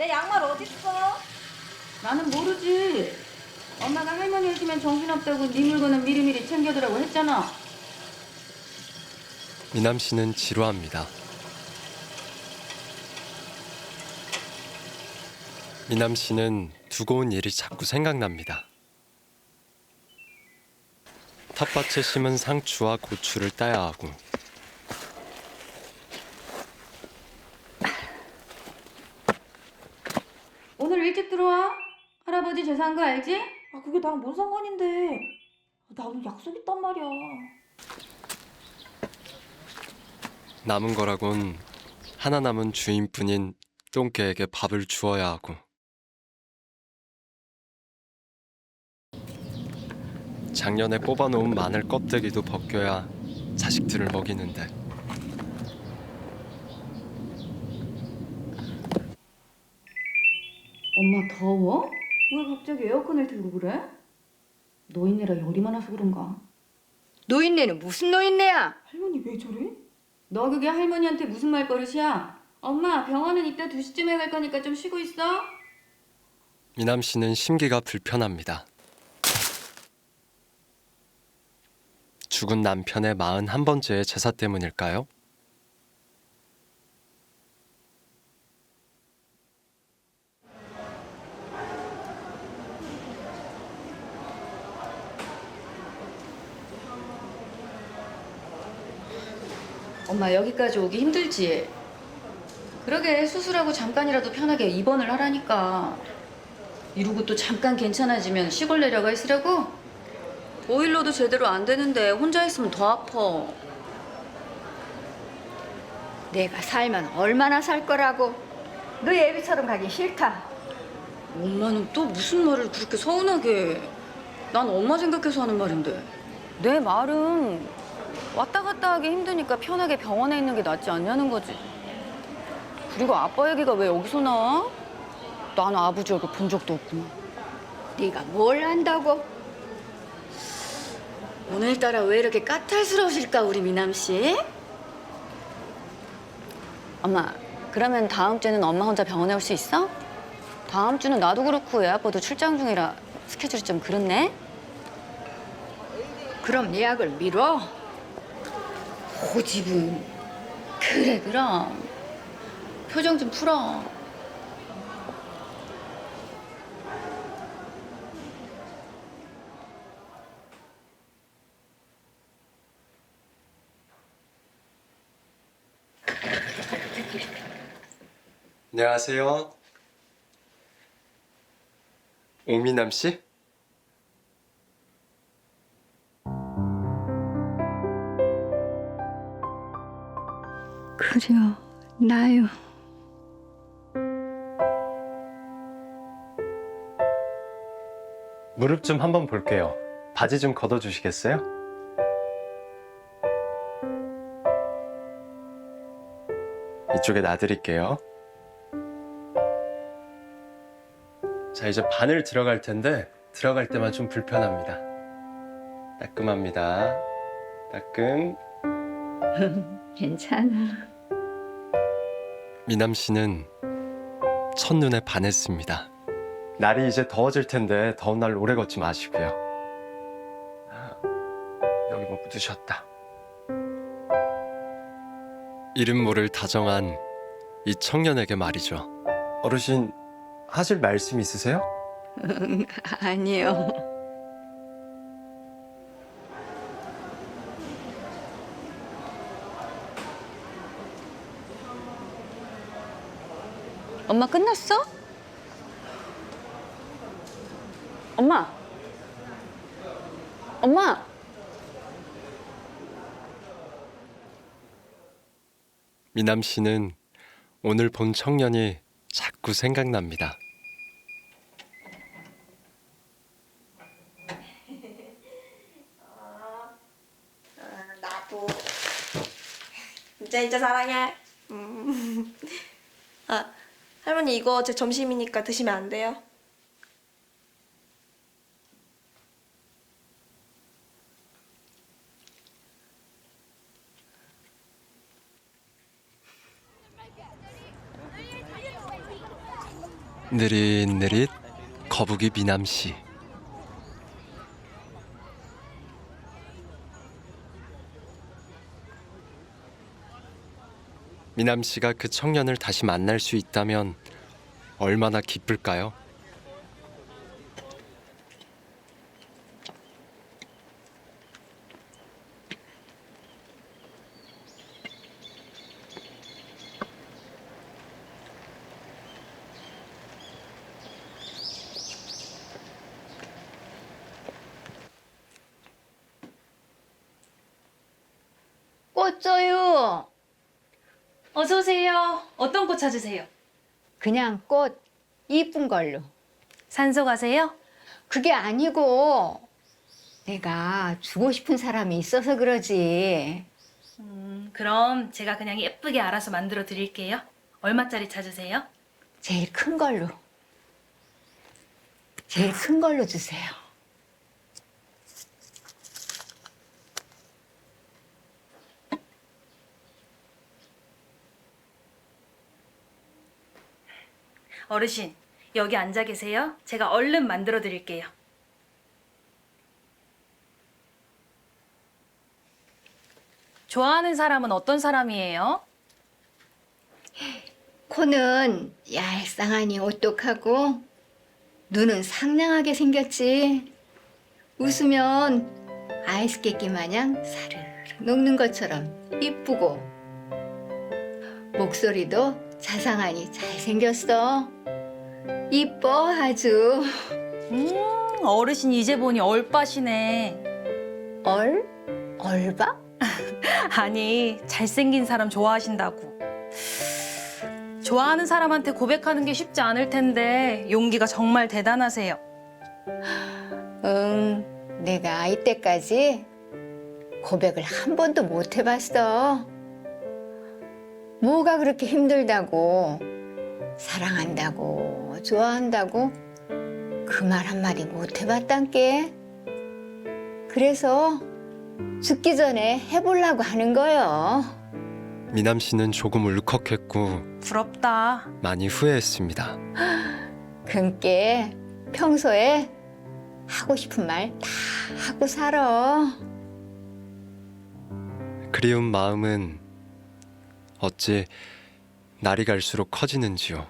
내 양말 어딨어? 나는 모르지. 엄마가 할머니 오시면 정신없다고 네 물건은 미리미리 챙겨두라고 했잖아. 미남 씨는 지루합니다. 미남 씨는 두고 온 일이 자꾸 생각납니다. 텃밭에 심은 상추와 고추를 따야 하고 일찍 들어와. 할아버지 제사한 거 알지? 아 그게 나랑 뭔 상관인데? 나 오늘 약속 있단 말이야. 남은 거라곤 하나 남은 주인뿐인 똥개에게 밥을 주어야 하고 작년에 뽑아놓은 마늘 껍데기도 벗겨야 자식들을 먹이는데 엄마 더워? 왜 갑자기 에어컨을 틀고 그래? 노인네라 열이 많아서 그런가? 노인네는 무슨 노인네야? 할머니 왜 저래? 너 그게 할머니한테 무슨 말버릇이야? 엄마 병원은 이따 2시쯤에 갈 거니까 좀 쉬고 있어. 미남 씨는 심기가 불편합니다. 죽은 남편의 41번째의 제사 때문일까요? 엄마 여기까지 오기 힘들지? 그러게 수술하고 잠깐이라도 편하게 입원을 하라니까. 이러고 또 잠깐 괜찮아지면 시골 내려가 있으라고? 보일러도 제대로 안 되는데 혼자 있으면 더 아파. 내가 살면 얼마나 살 거라고? 너 애비처럼 가기 싫다. 엄마는 또 무슨 말을 그렇게 서운하게 해. 난 엄마 생각해서 하는 말인데. 내 말은 왔다 갔다 하기 힘드니까 편하게 병원에 있는 게 낫지 않냐는 거지. 그리고 아빠 얘기가 왜 여기서 나와? 나는 아버지 얼굴 본 적도 없구만. 네가 뭘 안다고? 오늘따라 왜 이렇게 까탈스러우실까 우리 미남 씨? 엄마, 그러면 다음 주에는 엄마 혼자 병원에 올 수 있어? 다음 주는 나도 그렇고 애 아빠도 출장 중이라 스케줄이 좀 그렇네. 그럼 예약을 미뤄. 고집은 그래 그럼 표정 좀 풀어. 안녕하세요. 오미남 씨? 그래요, 나요. 무릎 좀 한번 볼게요. 바지 좀 걷어주시겠어요? 이쪽에 놔드릴게요. 자, 이제 바늘 들어갈 텐데 들어갈 때만 좀 불편합니다. 따끔합니다. 따끔. 괜찮아. 미남 씨는 첫눈에 반했습니다. 날이 이제 더워질 텐데 더운 날 오래 걷지 마시고요. 아, 여기 뭐 묻으셨다. 이름 모를 다정한 이 청년에게 말이죠. 어르신 하실 말씀 있으세요? 아니요. 엄마 끝났어? 엄마. 엄마. 미남 씨는 오늘 본 청년이 자꾸 생각납니다. 나도 진짜 진짜 사랑해. 음. 아 할머니 이거 제 점심이니까 드시면 안 돼요? 느릿느릿 거북이 미남 씨. 미남 씨가 그 청년을 다시 만날 수 있다면 얼마나 기쁠까요? 꽃 줘요. 오세요. 어떤 꽃 찾으세요? 그냥 꽃 이쁜 걸로. 산소 가세요? 그게 아니고 내가 주고 싶은 사람이 있어서 그러지. 음, 그럼 제가 그냥 예쁘게 알아서 만들어 드릴게요. 얼마짜리 찾으세요? 제일 큰 걸로. 제일 큰 걸로 주세요. 어르신, 여기 앉아 계세요. 제가 얼른 만들어 드릴게요. 좋아하는 사람은 어떤 사람이에요? 코는 얄쌍하니 오똑하고 눈은 상냥하게 생겼지. 웃으면 아이스 깨끼 마냥 사르르 녹는 것처럼 이쁘고 목소리도 자상하니 잘생겼어. 이뻐 아주. 음, 어르신 이제 보니 얼빠시네. 얼? 얼바? 아니, 잘생긴 사람 좋아하신다고. 좋아하는 사람한테 고백하는 게 쉽지 않을 텐데 용기가 정말 대단하세요. 응, 내가 이때까지 고백을 한 번도 못 해봤어. 뭐가 그렇게 힘들다고, 사랑한다고, 좋아한다고, 그 말 한마디 못 해봤단께. 그래서 죽기 전에 해보려고 하는 거요. 미남 씨는 조금 울컥했고 부럽다. 많이 후회했습니다. 그니께 평소에 하고 싶은 말 다 하고 살아. 그리운 마음은 어찌 날이 갈수록 커지는지요.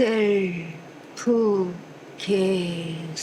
셀프 계산대?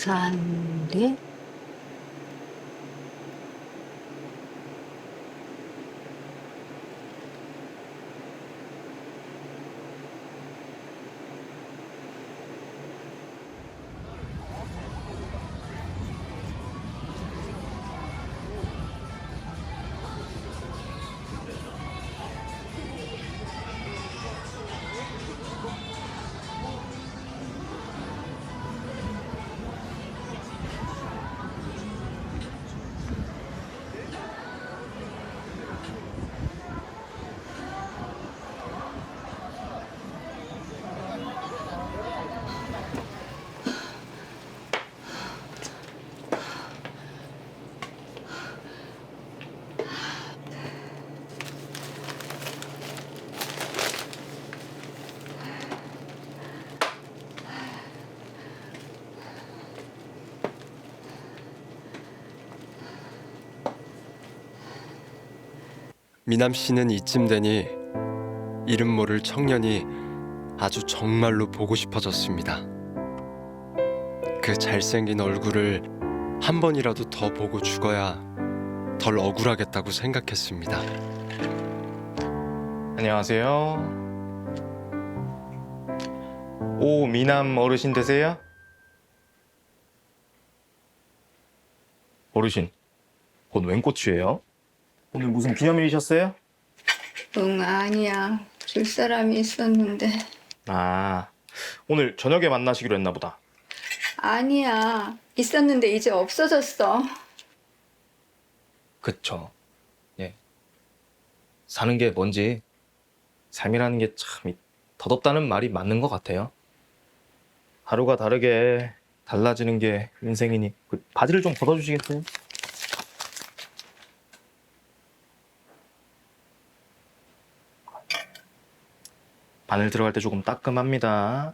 미남 씨는 이쯤 되니 이름 모를 청년이 아주 정말로 보고 싶어졌습니다. 그 잘생긴 얼굴을 한 번이라도 더 보고 죽어야 덜 억울하겠다고 생각했습니다. 안녕하세요. 오 미남 어르신 되세요? 어르신, 오늘 웬 꽃이에요? 오늘 무슨 기념일이셨어요? 응 아니야 줄 사람이 있었는데 아, 오늘 저녁에 만나시기로 했나 보다. 아니야 있었는데 이제 없어졌어 그쵸. 예. 사는 게 뭔지, 삶이라는 게 참 덧없다는 말이 맞는 것 같아요. 하루가 다르게 달라지는 게 인생이니, 그 바지를 좀 걷어주시겠어요? 바늘 들어갈 때 조금 따끔합니다.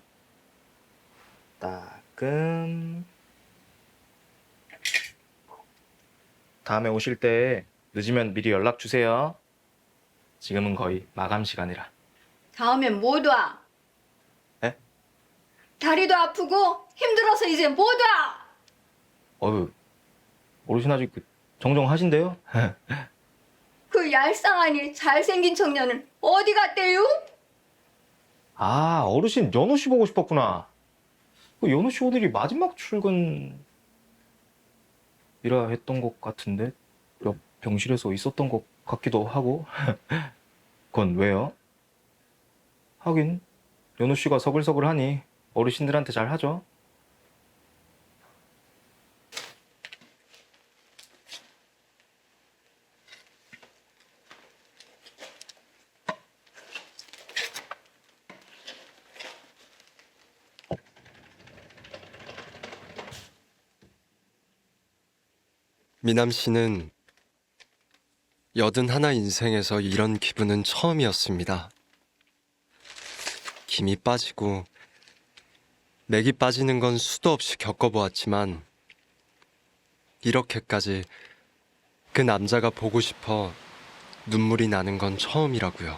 따끔. 다음에 오실 때 늦으면 미리 연락 주세요. 지금은 거의 마감 시간이라. 다음엔 못 와. 에? 다리도 아프고 힘들어서 이제 못 와. 어휴, 어르신 아직 그 정정하신데요? 그 얄쌍하니 잘생긴 청년은 어디 갔대요? 아, 어르신 연호 씨 보고 싶었구나. 그 연호 씨 오늘이 마지막 출근이라 했던 것 같은데 옆 병실에서 있었던 것 같기도 하고. 그건 왜요? 하긴 연호 씨가 서글서글하니 어르신들한테 잘 하죠. 미남 씨는 여든 하나 인생에서 이런 기분은 처음이었습니다. 김이 빠지고 맥이 빠지는 건 수도 없이 겪어보았지만 이렇게까지 그 남자가 보고 싶어 눈물이 나는 건 처음이라고요.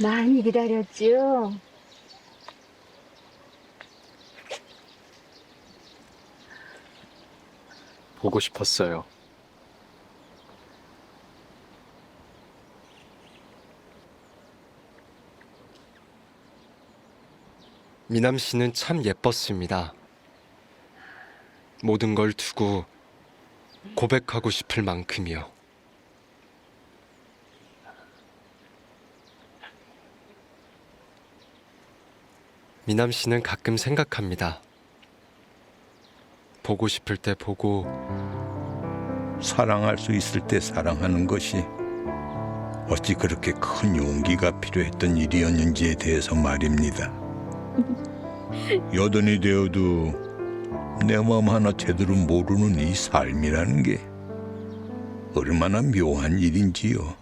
많이 기다렸죠. 보고 싶었어요. 미남 씨는 참 예뻤습니다. 모든 걸 두고 고백하고 싶을 만큼이요. 미남 씨는 가끔 생각합니다. 보고 싶을 때 보고 사랑할 수 있을 때 사랑하는 것이 어찌 그렇게 큰 용기가 필요했던 일이었는지에 대해서 말입니다. 여든이 되어도 내 마음 하나 제대로 모르는 이 삶이라는 게 얼마나 묘한 일인지요.